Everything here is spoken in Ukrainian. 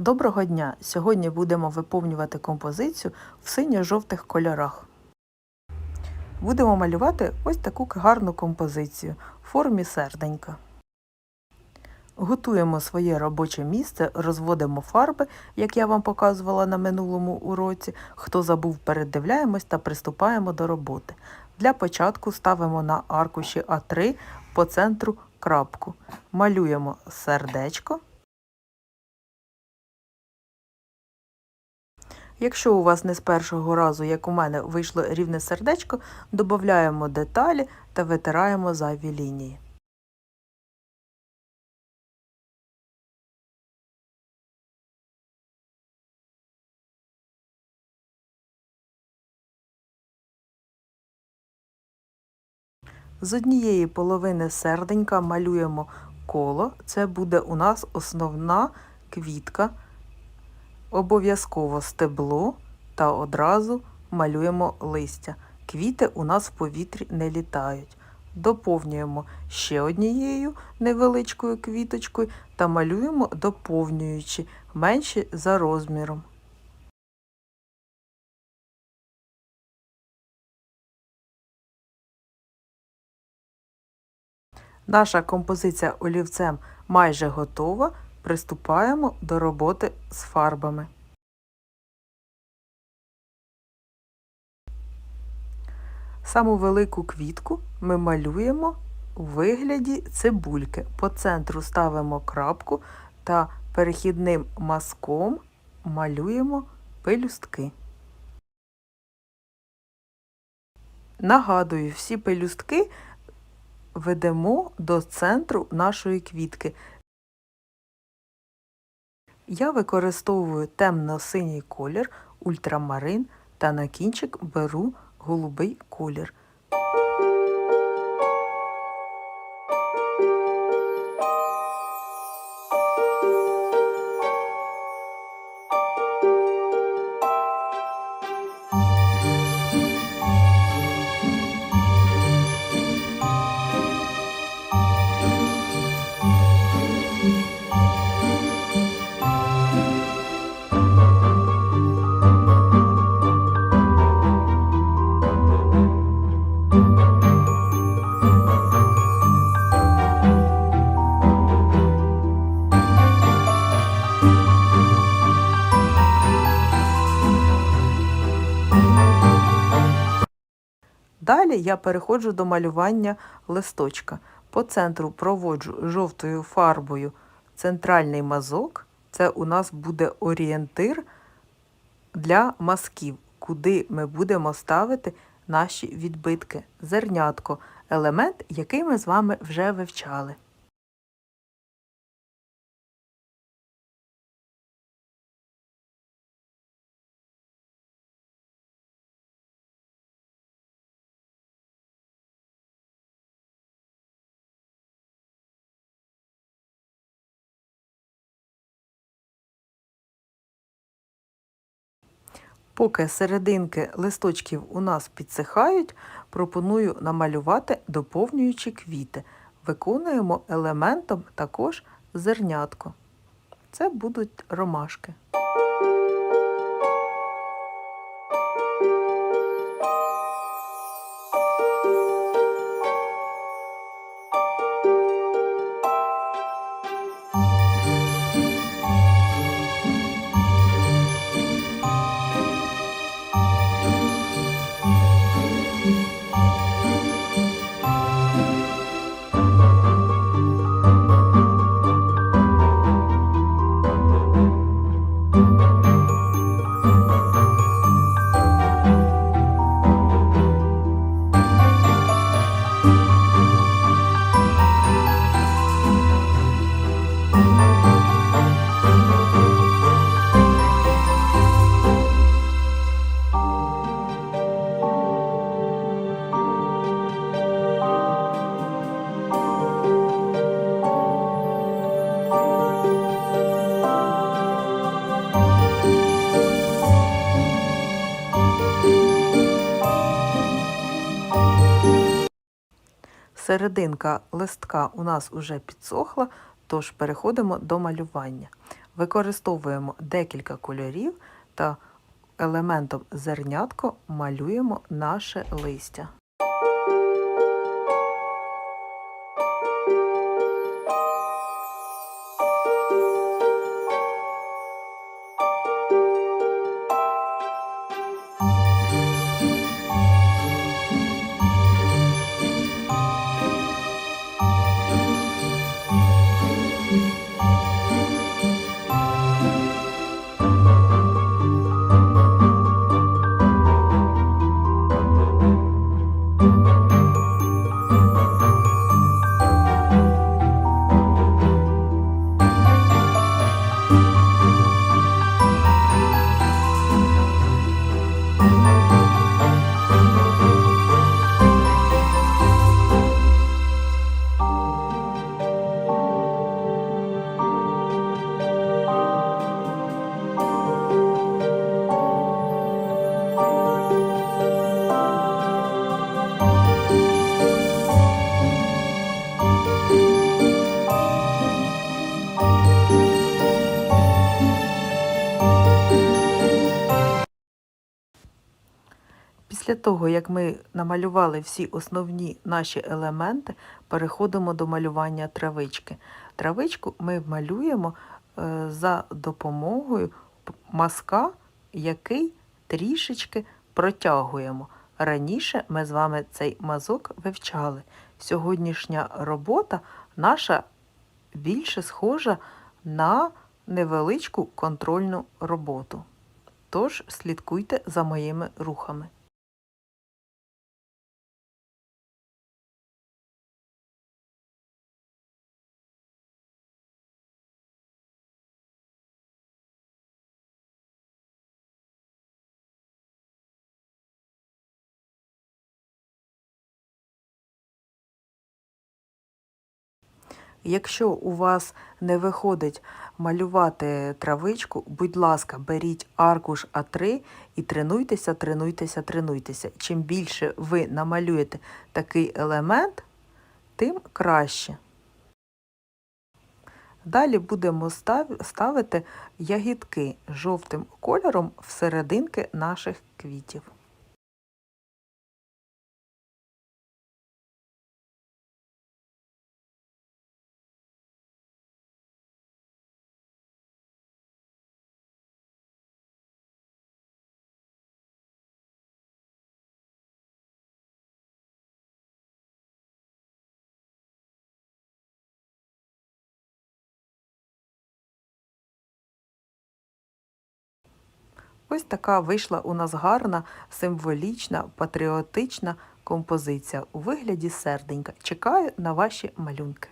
Доброго дня! Сьогодні будемо виповнювати композицію в синьо-жовтих кольорах. Будемо малювати ось таку гарну композицію в формі серденька. Готуємо своє робоче місце, розводимо фарби, як я вам показувала на минулому уроці. Хто забув, передивляємось та приступаємо до роботи. Для початку ставимо на аркуші А3 по центру крапку. Малюємо сердечко. Якщо у вас не з першого разу, як у мене, вийшло рівне сердечко, додаємо деталі та витираємо зайві лінії. З однієї половини серденька малюємо коло, це буде у нас основна квітка. Обов'язково стебло та одразу малюємо листя. Квіти у нас в повітрі не літають. Доповнюємо ще однією невеличкою квіточкою та малюємо доповнюючи менші за розміром. Наша композиція олівцем майже готова. Приступаємо до роботи з фарбами. Саму велику квітку ми малюємо у вигляді цибульки. По центру ставимо крапку та перехідним мазком малюємо пелюстки. Нагадую, всі пелюстки ведемо до центру нашої квітки. Я використовую темно-синій колір, ультрамарин та на кінчик беру голубий колір. Далі я переходжу до малювання листочка. По центру проводжу жовтою фарбою центральний мазок. Це у нас буде орієнтир для мазків, куди ми будемо ставити наші відбитки. Зернятко елемент, який ми з вами вже вивчали. Поки серединки листочків у нас підсихають, пропоную намалювати доповнюючі квіти. Виконуємо елементом також зернятко. Це будуть ромашки. Серединка листка у нас уже підсохла, тож переходимо до малювання. Використовуємо декілька кольорів та елементом зернятко малюємо наше листя. Після того, як ми намалювали всі основні наші елементи, переходимо до малювання травички. Травичку ми малюємо е, за допомогою мазка, який трішечки протягуємо. Раніше ми з вами цей мазок вивчали. Сьогоднішня робота наша більше схожа на невеличку контрольну роботу. Тож слідкуйте за моїми рухами. Якщо у вас не виходить малювати травичку, будь ласка, беріть аркуш А3 і тренуйтеся, тренуйтеся, тренуйтеся. Чим більше ви намалюєте такий елемент, тим краще. Далі будемо ставити ягідки жовтим кольором всерединки наших квітів. Ось така вийшла у нас гарна, символічна, патріотична композиція у вигляді серденька. Чекаю на ваші малюнки.